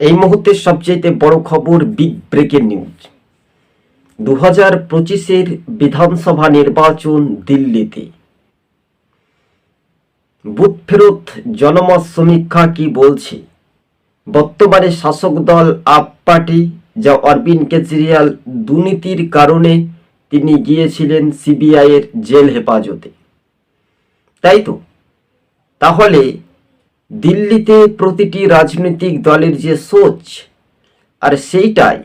এই মুহূর্তে সবচেয়ে বড় খবর বিগ ব্রেকিং নিউজ। দু হাজার পঁচিশের বিধানসভা নির্বাচন দিল্লিতে। বুথ ফেরত জনমত সমীক্ষা কি বলছে? বর্তমানে শাসক দল আপ পার্টি, যা অরবিন্দ কেজরিওয়াল দুর্নীতির কারণে তিনি গিয়েছিলেন সিবিআইয়ের জেল হেফাজতে। তাই তো? তাহলে দিল্লিতে প্রতিটি রাজনৈতিক দলের যে সোচ আর সেইটাই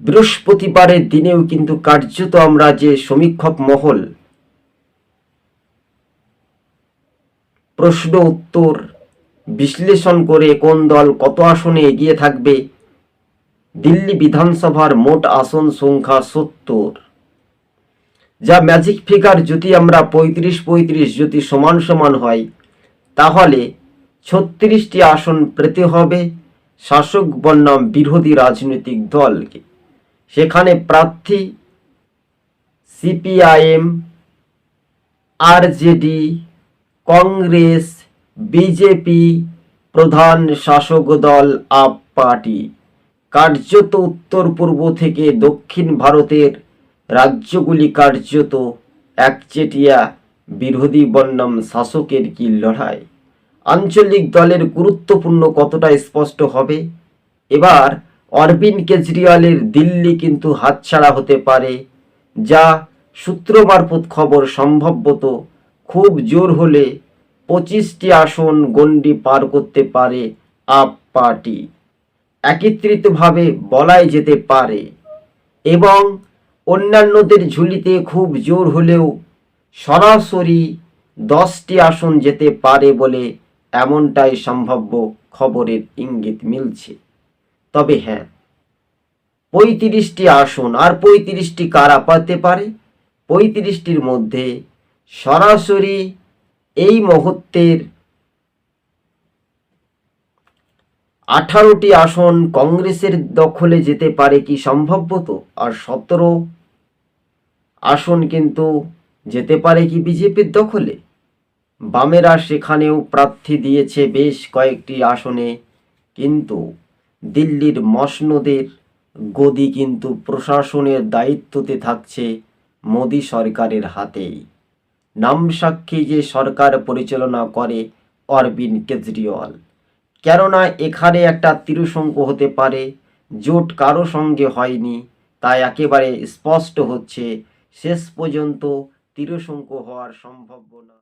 বৃহস্পতিবারের দিনেও কিন্তু কার্যত আমরা যে সমীক্ষক মহল, প্রশ্ন উত্তর, বিশ্লেষণ করে কোন দল কত আসনে এগিয়ে থাকবে, দিল্লি বিধানসভার মোট আসন সংখ্যা সত্তর। যা ম্যাজিক ফিগার যদি আমরা পঁয়ত্রিশ পঁয়ত্রিশ যদি সমান সমান হয়, তাহলে ছত্রিশটি আসন পেতে হবে শাসক বনাম বিরোধী রাজনৈতিক দলকে। সেখানে প্রার্থী সিপিআইএম, আরজেডি, কংগ্রেস, বিজেপি, প্রধান শাসক দল, আপ পার্টি। কার্যত উত্তর পূর্ব থেকে দক্ষিণ ভারতের রাজ্যগুলি কার্যত একচেটিয়া বিরোধী বন্যম শাসকের কি লড়াই? আঞ্চলিক দলের গুরুত্বপূর্ণ কতটা স্পষ্ট হবে? এবার অরবিন্দ কেজরিওয়ালের দিল্লি কিন্তু হাতছাড়া হতে পারে, যা সূত্র মারফত খবর সম্ভবত খুব জোর হলে পঁচিশটি আসন গণ্ডি পার করতে পারে আপ পার্টি। একত্রিতভাবে বলাই যেতে পারে এবং অন্যান্যদের ঝুলিতে খুব জোর হলেও সরাসরি দশটি আসন যেতে পারে বলে এমনটাই সম্ভাব্য খবরের ইঙ্গিত মিলছে। তবে হ্যাঁ পঁয়ত্রিশটি আসন আর পঁয়ত্রিশটি কারা পাতে পারে? পঁয়ত্রিশটির মধ্যে সরাসরি এই মুহূর্তের আঠারোটি আসন কংগ্রেসের দখলে যেতে পারে কি সম্ভবত আর সতেরো আসন কিন্তু যেতে পারে কি বিজেপির দখলে? বামেরা সেখানেও প্রার্থী দিয়েছে বেশ কয়েকটি আসনে, কিন্তু দিল্লির মসনদের গদি কিন্তু প্রশাসনের দায়িত্বতে থাকছে মোদী সরকারের হাতেই। নামসাক্ষী যে সরকার পরিচালনা করে অরবিন্দ কেজরিওয়াল। কেননা এখানে একটা তিরুসঙ্ক হতে পারে, জোট কারও সঙ্গে হয়নি তাই একেবারে স্পষ্ট হচ্ছে, শেষ পর্যন্ত তিরুসঙ্ক হওয়ার সম্ভাবনা।